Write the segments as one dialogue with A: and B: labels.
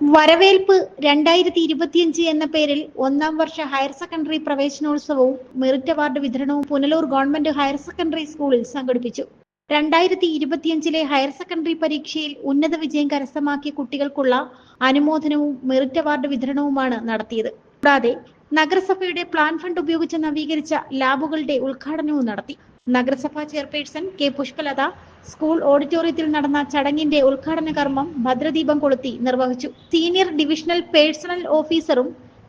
A: വരവേൽപ്പ് രണ്ടായിരത്തി ഇരുപത്തിയഞ്ച് എന്ന പേരിൽ ഒന്നാം വർഷ ഹയർ സെക്കൻഡറി പ്രവേശനോത്സവവും മെറിറ്റ് അവാർഡ് വിതരണവും പുനലൂർ ഗവൺമെന്റ് ഹയർ സെക്കൻഡറി സ്കൂളിൽ സംഘടിപ്പിച്ചു. രണ്ടായിരത്തി ഇരുപത്തിയഞ്ചിലെ ഹയർ സെക്കൻഡറി പരീക്ഷയിൽ ഉന്നത വിജയം കരസ്ഥമാക്കിയ കുട്ടികൾക്കുള്ള അനുമോദനവും മെറിറ്റ് അവാർഡ് വിതരണവുമാണ് നടത്തിയത്. കൂടാതെ നഗരസഭയുടെ പ്ലാൻ ഫണ്ട് ഉപയോഗിച്ച് നവീകരിച്ച ലാബുകളുടെ ഉദ്ഘാടനവും നടത്തി. നഗരസഭാ ചെയർപേഴ്സൺ കെ പുഷ്പലത സ്കൂൾ ഓഡിറ്റോറിയത്തിൽ നടന്ന ചടങ്ങിന്റെ ഉദ്ഘാടന കർമ്മം ഭദ്രദീപം കൊളുത്തി നിർവഹിച്ചു. സീനിയർ ഡിവിഷണൽ പേഴ്സണൽ ഓഫീസറും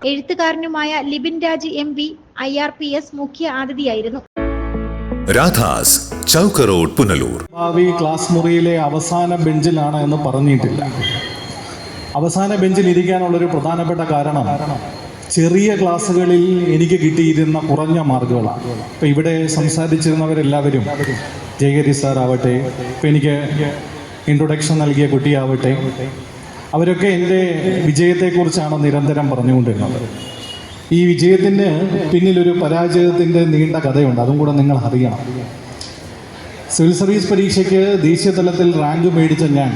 A: എഴുത്തുകാരനുമായ Libin Raj M P I R P S മുഖ്യ അതിഥിയായിരുന്നു.
B: രാധാസ് ചൗക്ക് റോഡ് പുനലൂർ.
C: ഭാവി ക്ലാസ് മുറിയിലെ അവസാന ബെഞ്ചിലാണ് എന്ന് പറഞ്ഞിട്ടില്ല. അവസാന ബെഞ്ചിൽ ഇരിക്കാനുള്ളൊരു പ്രധാനപ്പെട്ട കാരണം ചെറിയ ക്ലാസ്സുകളിൽ എനിക്ക് കിട്ടിയിരുന്ന കുറഞ്ഞ മാർക്കുകളാണ്. ഇപ്പം ഇവിടെ സംസാരിച്ചിരുന്നവരെല്ലാവരും ജയഗരി സാർ ആവട്ടെ ഇപ്പം എനിക്ക് ഇൻട്രൊഡക്ഷൻ നൽകിയ കുട്ടിയാവട്ടെ അവരൊക്കെ എന്റെ വിജയത്തെക്കുറിച്ചാണ് നിരന്തരം പറഞ്ഞുകൊണ്ടിരുന്നത്. ഈ വിജയത്തിന് പിന്നിലൊരു പരാജയത്തിന്റെ നീണ്ട കഥയുണ്ട് അതും കൂടെ നിങ്ങൾ അറിയണം. സിവിൽ സർവീസ് പരീക്ഷയ്ക്ക് ദേശീയ തലത്തിൽ റാങ്ക് മേടിച്ച ഞാൻ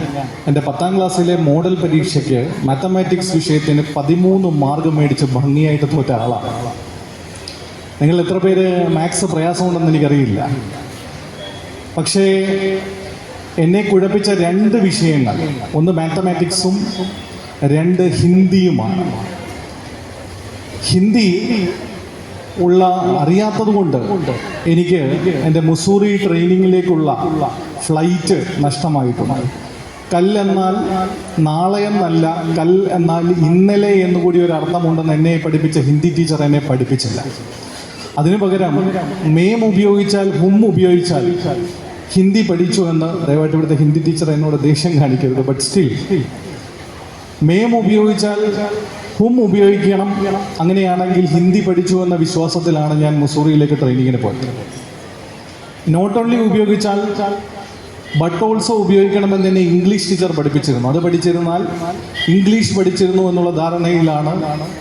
C: എന്റെ പത്താം ക്ലാസ്സിലെ മോഡൽ പരീക്ഷയ്ക്ക് മാത്തമാറ്റിക്സ് വിഷയത്തിന് പതിമൂന്ന് മാർക്ക് മേടിച്ച് ഭംഗിയായിട്ട് തോറ്റ ആളാണ്. നിങ്ങൾ എത്ര പേര് മാത്സ് പ്രയാസമുണ്ടെന്ന് എനിക്കറിയില്ല. പക്ഷേ എന്നെ കുഴപ്പിച്ച രണ്ട് വിഷയങ്ങൾ ഒന്ന് മാത്തമാറ്റിക്സും രണ്ട് ഹിന്ദിയുമാണ്. ഹിന്ദി ഉള്ള അറിയാത്തത് കൊണ്ട് എനിക്ക് എന്റെ മുസൂറി ട്രെയിനിങ്ങിലേക്കുള്ള ഫ്ലൈറ്റ് നഷ്ടമായിട്ടുണ്ട്. കല്ലെന്നാൽ നാളെ എന്നല്ല കൽ എന്നാൽ ഇന്നലെ എന്നുകൂടി ഒരു അർത്ഥമുണ്ടെന്ന് എന്നെ പഠിപ്പിച്ച ഹിന്ദി ടീച്ചർ എന്നെ പഠിപ്പിച്ചില്ല. അതിനു പകരം മേം ഉപയോഗിച്ചാൽ ഹും ഉപയോഗിച്ചാൽ ഹിന്ദി പഠിച്ചു എന്ന് ദയവായിട്ട് ഇവിടുത്തെ ഹിന്ദി ടീച്ചർ എന്നോട് ദേഷ്യം കാണിക്കരുത്. ബട്ട് സ്റ്റിൽ മേം ഉപയോഗിച്ചാൽ ഹും ഉപയോഗിക്കണം. അങ്ങനെയാണെങ്കിൽ ഹിന്ദി പഠിച്ചു എന്ന വിശ്വാസത്തിലാണ് ഞാൻ മുസൂറിയിലേക്ക് ട്രെയിനിങ്ങിന് പോയത്. നോട്ട് ഓൺലി ഉപയോഗിച്ചാൽ ബട്ട് ഓൾസോ ഉപയോഗിക്കണമെന്ന് എന്നെ ഇംഗ്ലീഷ് ടീച്ചർ പഠിപ്പിച്ചിരുന്നു. അത് പഠിച്ചിരുന്നാൽ ഇംഗ്ലീഷ് പഠിച്ചിരുന്നു എന്നുള്ള ധാരണയിലാണ്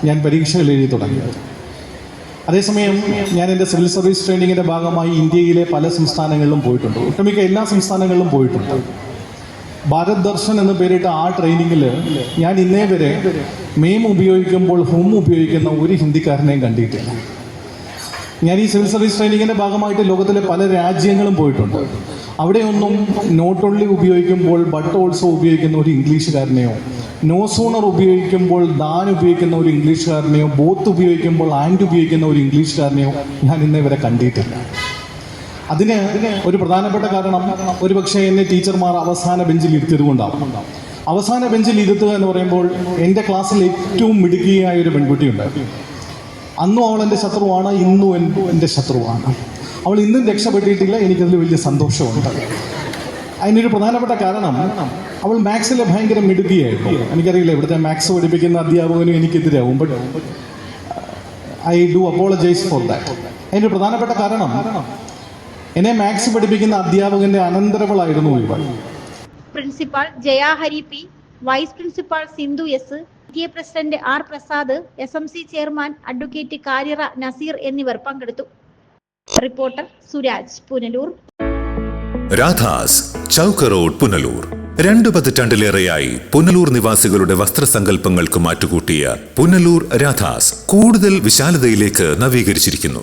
C: ഞാൻ പരീക്ഷകൾ എഴുതി തുടങ്ങിയത്. അതേസമയം ഞാൻ എന്റെ സിവിൽ സർവീസ് ട്രെയിനിങ്ങിന്റെ ഭാഗമായി ഇന്ത്യയിലെ പല സംസ്ഥാനങ്ങളിലും പോയിട്ടുണ്ട്. ഒട്ടുമിക്ക എല്ലാ സംസ്ഥാനങ്ങളിലും പോയിട്ടുണ്ട്. ഭാരത് ദർശൻ എന്ന് പേരിട്ട ആ ട്രെയിനിങ്ങിൽ ഞാൻ ഇന്നേ വരെ മെയിം ഉപയോഗിക്കുമ്പോൾ ഹും ഉപയോഗിക്കുന്ന ഒരു ഹിന്ദിക്കാരനെയും കണ്ടിട്ടില്ല. ഞാൻ ഈ സിവിൽ സർവീസ് ട്രെയിനിങ്ങിന്റെ ഭാഗമായിട്ട് ലോകത്തിലെ പല രാജ്യങ്ങളും പോയിട്ടുണ്ട്. അവിടെയൊന്നും നോട്ട് ഓൺലി ഉപയോഗിക്കുമ്പോൾ ബട്ട് ഓൾസോ ഉപയോഗിക്കുന്ന ഒരു ഇംഗ്ലീഷുകാരനെയോ നോ സൂണർ ഉപയോഗിക്കുമ്പോൾ ദാൻ ഉപയോഗിക്കുന്ന ഒരു ഇംഗ്ലീഷുകാരനെയോ ബോത്ത് ഉപയോഗിക്കുമ്പോൾ ആൻഡ് ഉപയോഗിക്കുന്ന ഒരു ഇംഗ്ലീഷുകാരനെയോ ഞാൻ ഇന്നേ വരെ കണ്ടിട്ടില്ല. അതിന് ഒരു പ്രധാനപ്പെട്ട കാരണം ഒരു പക്ഷേ എന്നെ ടീച്ചർമാർ അവസാന ബെഞ്ചിൽ ഇരുത്തിയത് അവസാന ബെഞ്ചിൽ ഇരുത്തുക എന്ന് പറയുമ്പോൾ എന്റെ ക്ലാസ്സിൽ ഏറ്റവും മിടുക്കിയായ ഒരു പെൺകുട്ടിയുണ്ട്. അന്നും അവൾ എന്റെ ശത്രുവാണ് ഇന്നും എൻ- എന്റെ ശത്രുവാണ്. അവൾ ഇന്നും രക്ഷപ്പെട്ടിട്ടില്ല എനിക്കതിൽ വലിയ സന്തോഷമുണ്ട്. അതിനൊരു പ്രധാനപ്പെട്ട കാരണം അവൾ മാത്സിൽ ഭയങ്കര മിടുക്കിയായിരുന്നു. എനിക്കറിയില്ല ഇവിടുത്തെ മാത്സ് പഠിപ്പിക്കുന്ന അധ്യാപകനും എനിക്കെതിരാവും but I do apologise for that അതിന്റെ പ്രധാനപ്പെട്ട കാരണം എന്നെ മാത്സ് പഠിപ്പിക്കുന്ന അധ്യാപകന്റെ അനന്തരവളായിരുന്നു ഇവൾ
A: principal Jaya Hari P vice principal Sindhu S A president R Prasad S M C chairman advocate Kariyara Nazeer എന്നിവർ പങ്കെടുത്തു. റിപ്പോർട്ടർ സുരാജ് പുനലൂർ.
B: രാധാസ് ചൗക്ക് റോഡ് പുനലൂർ. രണ്ടു പതിറ്റാണ്ടിലേറെയായി പുനലൂർ നിവാസികളുടെ വസ്ത്രസങ്കല്പങ്ങൾക്ക് മാറ്റുകൂട്ടിയ പുനലൂർ രാധാസ് കൂടുതൽ വിശാലതയിലേക്ക് നവീകരിച്ചിരിക്കുന്നു.